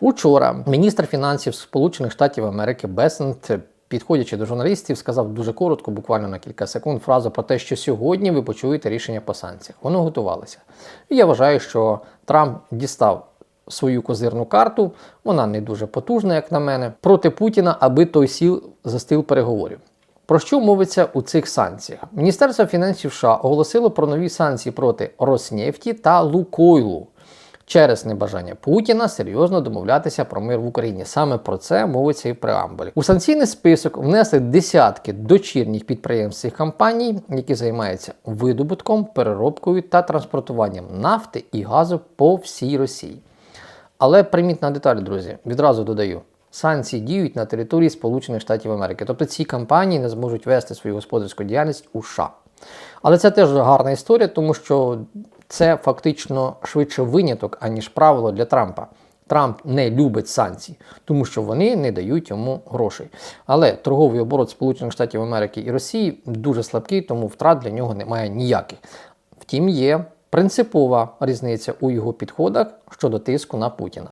Учора міністр фінансів Сполучених Штатів Америки Бесент, підходячи до журналістів, сказав дуже коротко, буквально на кілька секунд, фразу про те, що сьогодні ви почуєте рішення по санкціях. Воно готувалося. І я вважаю, що Трамп дістав свою козирну карту, вона не дуже потужна, як на мене, проти Путіна, аби той сіл за стіл переговорів. Про що мовиться у цих санкціях? Міністерство фінансів США оголосило про нові санкції проти Роснефті та Лукойлу через небажання Путіна серйозно домовлятися про мир в Україні. Саме про це мовиться і в преамбулі. У санкційний список внесли десятки дочірніх підприємств цих компаній, які займаються видобутком, переробкою та транспортуванням нафти і газу по всій Росії. Але примітна деталь, друзі, відразу додаю. Санкції діють на території Сполучених Штатів Америки, тобто ці компанії не зможуть вести свою господарську діяльність у США. Але це теж гарна історія, тому що це фактично швидше виняток, аніж правило для Трампа. Трамп не любить санкції, тому що вони не дають йому грошей. Але торговий оборот Сполучених Штатів Америки і Росії дуже слабкий, тому втрат для нього немає ніяких. Втім, є принципова різниця у його підходах щодо тиску на Путіна.